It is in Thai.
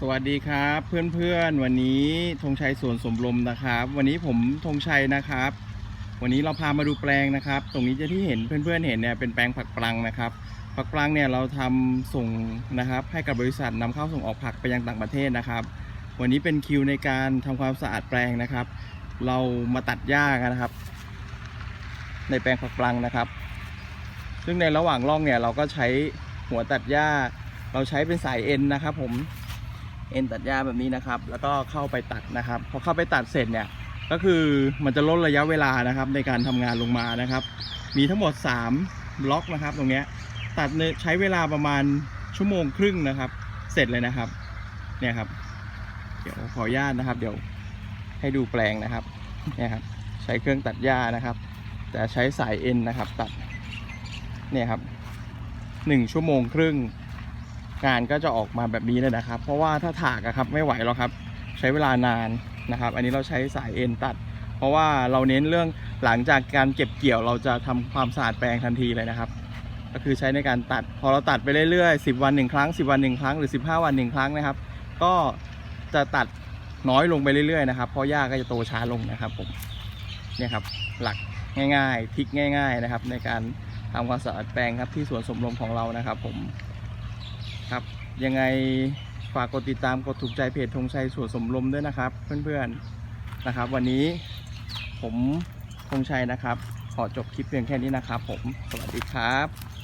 สวัสดีครับเพื่อนๆวันนี้ธงชัยสวนสมรมนะครับ วันนี้ผมธงชัยนะครับ วันนี้เราพามาดูแปลงนะครับ ตรงนี้จะที่เห็นเพื่อนๆเห็นเนี่ยเป็นแปลงผักปลังนะครับ ผักปลังเนี่ยเราทำส่งนะครับ ให้กับบริษัทนำเข้าส่งออกผักไปยังต่างประเทศนะครับ วันนี้เป็นคิวในการทำความสะอาดแปลงนะครับ เรามาตัดหญ้ากันนะครับ ในแปลงผักปลังนะครับ ซึ่งในระหว่างร่องเนี่ยเราก็ใช้หัวตัดหญ้า เราใช้เป็นสายเอ็นนะครับ ผม เอ็นตัดหญ้าแบบนี้นะครับ แล้วก็เข้าไปตัดนะครับ พอเข้าไปตัดเสร็จเนี่ยก็คือมันจะลดระยะเวลานะครับในการทำงานลงมานะครับ มีทั้งหมด 3 บล็อกนะครับ ตรงเนี้ยตัดเนยใช้เวลาประมาณชั่วโมงครึ่งนะครับ เสร็จเลยนะครับเนี่ยครับ เดี๋ยวขออนุญาตนะครับ เดี๋ยวให้ดูแปลงนะครับเนี่ยครับใช้เครื่องตัดหญ้านะครับ แต่ใช้สายเอ็นนะครับ ตัดเนี่ยครับหนึ่งชั่วโมงครึ่ง งานก็จะออกมาแบบนี้เลยนะครับ เพราะว่าถ้าถากอะครับไม่ไหวหรอกครับ ใช้เวลานานนะครับ อันนี้เราใช้สายเอ็นตัด เพราะว่าเราเน้นเรื่องหลังจากการเก็บเกี่ยวเราจะทำความสะอาดแปลงทันทีเลยนะครับ ก็คือใช้ในการตัด พอเราตัดไปเรื่อยๆ 10 วันหนึ่งครั้ง 10 วันหนึ่งครั้งหรือ 15 วันหนึ่งครั้งนะครับ ก็จะตัดน้อยลงไปเรื่อยๆนะครับเพราะหญ้าก็จะโตช้าลงนะครับผมเนี่ยครับหลักง่ายๆทิกง่าย ๆนะครับ ในการทำความสะอาดแปลงครับที่สวนสมรมของเรานะครับผม ครับ ยังไงฝากกดติดตามกดถูกใจเพจธงชัยสวนสมรมด้วยนะครับ เพื่อนๆนะครับ วันนี้ผมธงชัยนะครับ ขอจบคลิปเพียงแค่นี้นะครับ ผมสวัสดีครับ